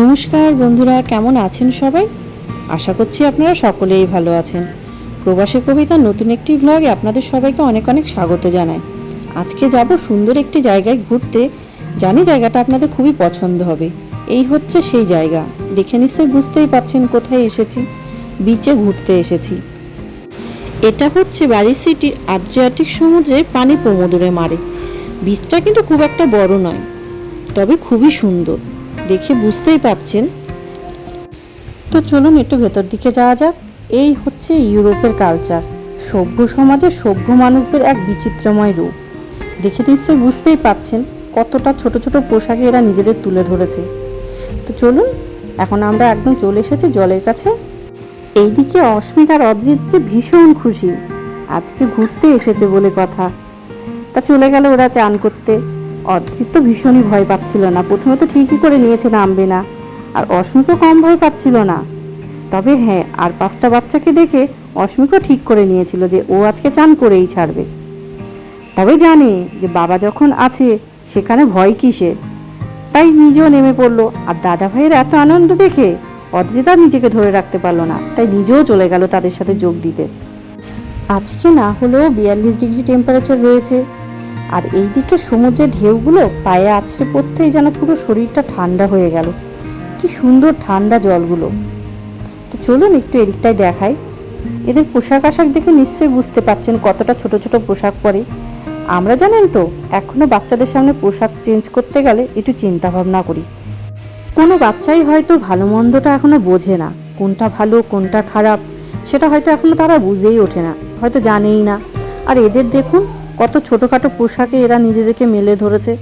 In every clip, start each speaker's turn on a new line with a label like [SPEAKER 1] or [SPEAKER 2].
[SPEAKER 1] নমস্কার বন্ধুরা, কেমন আছেন সবাই? আশা করছি আপনারা সকলেই ভালো আছেন। প্রবাসী কবিতার নতুন একটি ভ্লগে আপনাদের সবাইকে অনেক অনেক স্বাগত জানাই। আজকে যাব সুন্দর একটি জায়গায় ঘুরতে। জানি জায়গাটা আপনাদের খুবই পছন্দ হবে। এই হচ্ছে সেই জায়গা। দেখে নিশ্চয়ই বুঝতেই পারছেন কোথায় এসেছি। বিচে ঘুরতে এসেছি। এটা হচ্ছে বাড়ি সিটির আদ্রিয়াটিক সমুদ্রে পানি প্রমোদরে মারে। বীজটা কিন্তু খুব একটা বড় নয়, তবে খুবই সুন্দর। দেখে বুঝতেই পারছেন। তো চলুন একটু ভেতর দিকে যাওয়া যাক। এই হচ্ছে ইউরোপের কালচার সভ্য সমাজে সভ্য মানুষদের এক বিচিত্রময় রূপ। দেখে নিশ্চয়ই বুঝতেই পারছেন কতটা ছোট ছোট পোশাকে এরা নিজেদের তুলে ধরেছে। তো চলুন, এখন আমরা একদম চলে এসেছি জলের কাছে। এইদিকে অস্মিক আর অদ্রিত যে ভীষণ খুশি, আজকে ঘুরতে এসেছে বলে কথা। তা চলে গেল ওরা চান করতে। অদ্রিত ভীষণই ভয় পাচ্ছিল না। প্রথমে তো ঠিকই করে নিয়েছে নামবে না। আর অস্মিকও কম ভয় পাচ্ছিল না। তবে হ্যাঁ আর পাঁচটা বাচ্চাকে দেখে অস্মিকও ঠিক করে নিয়েছিল যে ও আজকে চান করেই ছাড়বে। তবে জানে যে বাবা যখন আছে, সেখানে ভয় কিসের? তাই নিজেও নেমে পড়ল। আর দাদা ভাইয়ের এত আনন্দ দেখে অদ্রিতা নিজেকে ধরে রাখতে পারল না। তাই নিজেও চলে গেল তাদের সাথে যোগ দিতে। আজকে না হলেও বিয়াল্লিশ ডিগ্রি টেম্পারেচার রয়েছে। আর এই দিকে সমুদ্রের ঢেউগুলো পায়ে আছড়ে পড়তেই যেন পুরো শরীরটা ঠান্ডা হয়ে গেল। কি সুন্দর ঠান্ডা জলগুলো। তো চলুন একটু এদিকটায় দেখাই। এদের পোশাক আশাক দেখে নিশ্চয়ই বুঝতে পারছেন কতটা ছোট ছোট পোশাক পরে। আমরা জানেন তো, এখনও বাচ্চাদের সামনে পোশাক চেঞ্জ করতে গেলে একটু চিন্তা ভাবনা করি। কোনো বাচ্চাই হয়তো ভালো মন্দটা এখনও বোঝে না, কোনটা ভালো, কোনটা খারাপ, সেটা হয়তো এখনও তারা বুঝেই ওঠে না, হয়তো জানেই না। আর এদের দেখুন কত ছোটোখাটো পোশাকে এরা নিজেদেরকে মেলে ধরেছে।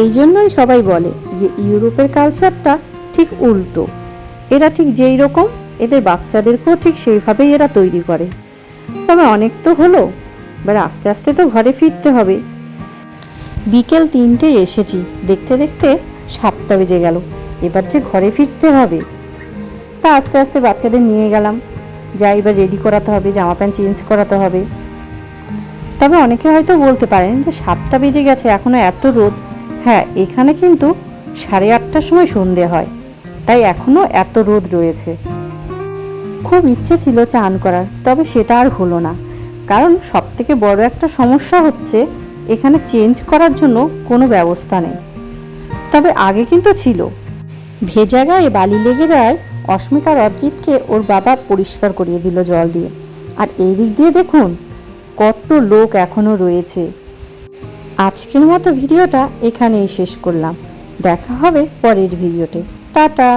[SPEAKER 1] এই জন্যই সবাই বলে যে ইউরোপের কালচারটা ঠিক উল্টো। এরা ঠিক যেই রকম, এদের বাচ্চাদেরকেও ঠিক সেইভাবেই এরা তৈরি করে। তবে অনেক তো হলো, এবার আস্তে আস্তে তো ঘরে ফিরতে হবে। বিকেল তিনটে এসেছি, দেখতে দেখতে সাতটা বেজে গেল, এবার যে ঘরে ফিরতে হবে। তা আস্তে আস্তে বাচ্চাদের নিয়ে গেলাম। যা এবার রেডি করাতে হবে জামা প্যান্ট চেঞ্জ করাতে হবে। তবে অনেকে হয়তো বলতে পারেন যে সাতটা বেজে গেছে, এখনও এত রোদ। হ্যাঁ এখানে কিন্তু সাড়ে আটটার সময় সন্ধে হয়, তাই এখনও এত রোদ রয়েছে। খুব ইচ্ছে ছিল চান করার, তবে সেটা আর হলো না। কারণ সব থেকে বড় একটা সমস্যা হচ্ছে, এখানে চেঞ্জ করার জন্য কোনো ব্যবস্থা নেই। তবে আগে কিন্তু ছিল। ভেজা গায়ে বালি লেগে যায় অস্মিকার অদ্রিতকে ওর বাবা পরিষ্কার করিয়ে দিল জল দিয়ে। আর এই দিক দিয়ে দেখুন কত লোক এখনও রয়েছে। আজকের মতো ভিডিওটা এখানেই শেষ করলাম। দেখা হবে পরের ভিডিওতে। টাটা!